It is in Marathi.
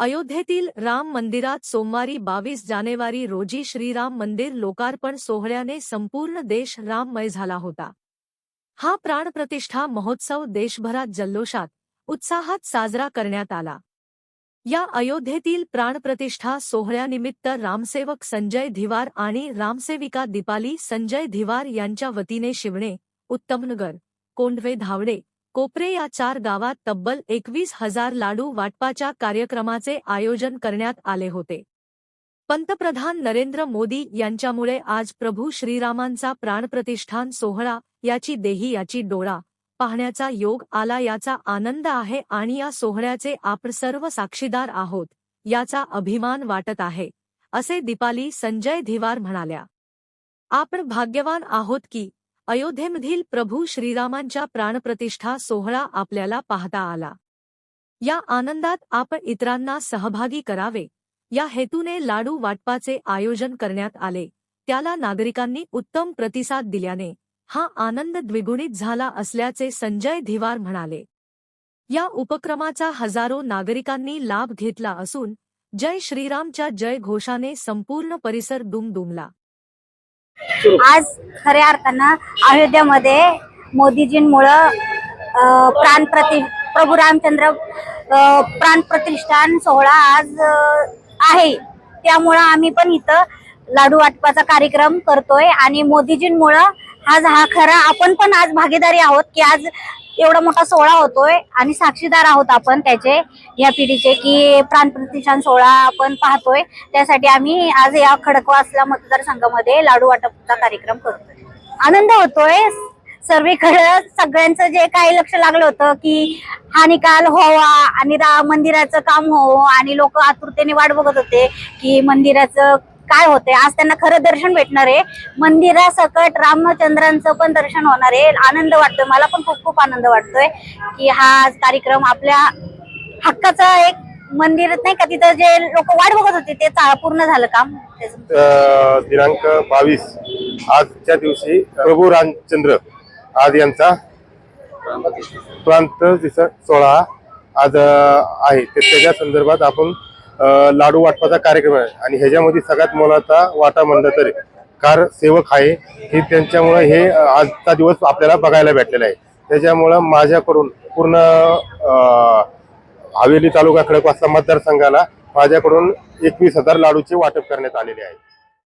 अयोध्येतील राम मंदिरात सोमवारी बावीस जानेवारी रोजी श्रीराम मंदिर लोकार्पण सोहळ्याने संपूर्ण देश राममय झाला होता. हा प्राणप्रतिष्ठा महोत्सव देशभरात जल्लोषात उत्साहात साजरा करण्यात आला. या अयोध्येतील प्राणप्रतिष्ठा सोहळ्यानिमित्त रामसेवक संजय धिवार आणि रामसेविका दीपाली संजय धिवार यांच्या वतीने शिवणे उत्तमनगर कोंडवे धावडे कोपरे या चार गावात तब्बल एकवीस हजार लाडू वाटपाच्या कार्यक्रमाचे आयोजन करण्यात आले होते. पंतप्रधान नरेंद्र मोदी यांच्यामुळे आज प्रभू श्रीरामांचा प्राणप्रतिष्ठान सोहळा याची देही याची डोळा पाहण्याचा योग आला याचा आनंद आहे आणि या सोहळ्याचे आपण सर्व साक्षीदार आहोत याचा अभिमान वाटत आहे असे दीपाली संजय धिवार म्हणाल्या. आपण भाग्यवान आहोत की अयोध्येमधील प्रभू श्रीरामांच्या प्राणप्रतिष्ठा सोहळा आपल्याला पाहता आला. या आनंदात आपण इतरांना सहभागी करावे. या हेतूने लाडू वाटपाचे आयोजन करण्यात आले. त्याला नागरिकांनी उत्तम प्रतिसाद दिल्याने हा आनंद द्विगुणित झाला असल्याचे संजय धिवार म्हणाले. या उपक्रमाचा हजारो नागरिकांनी लाभ घेतला असून जय श्रीरामच्या जय घोषाने संपूर्ण परिसर दुमदुमला. आज खऱ्या अर्थानं अयोध्यामध्ये मोदीजींमुळं प्राण प्रति प्रभू रामचंद्र प्राण प्रतिष्ठान सोहळा आज आहे. त्यामुळं आम्ही पण इथं लाडू वाटपाचा कार्यक्रम करतोय आणि मोदीजींमुळं आज हा खरा आपण पण आज भागीदारी आहोत की आज एवढा मोठा सोहळा होतोय आणि साक्षीदार आहोत आपण त्याचे या पिढीचे की प्राण प्रतिष्ठान सोहळा आपण पाहतोय. त्यासाठी आम्ही आज या खडकवासला मतदारसंघामध्ये लाडू वाटपचा कार्यक्रम करतोय. आनंद होतोय. सर्वीकडे सगळ्यांचं जे काही लक्ष लागलं होतं की हा निकाल व्हावा आणि मंदिराचं काम हो आणि लोक आतुरतेने वाट बघत होते की मंदिराचं काय होते आज त्यांना खरं दर्शन भेटणार आहे. मंदिरासकट रामचंद्रांचं पण दर्शन होणार आहे. आनंद वाटतोय. मला पण खूप खूप आनंद वाटतोय की हा कार्यक्रम आपल्या हक्काचा एक मंदिर नाही का? तिथं जे लोक वाट बघत होते ते पूर्ण झालं काम. दिनांक बावीस. आजच्या दिवशी प्रभू रामचंद्र आज यांचा प्रांत दिस- सोहळा आज आहे. ते त्याच्या संदर्भात आपण लाडू वाटपाचा कार्यक्रम आहे. आणि ह्याच्यामध्ये सगळ्यात मोलाचा वाटा म्हणलं तरी कार सेवक आहे. हे त्यांच्यामुळे हे आजचा दिवस आपल्याला बघायला भेटलेला आहे. त्याच्यामुळं माझ्याकडून पूर्ण हवेली तालुका खडकवासला मतदारसंघाला माझ्याकडून एकवीस हजार लाडूचे वाटप करण्यात आलेले आहे.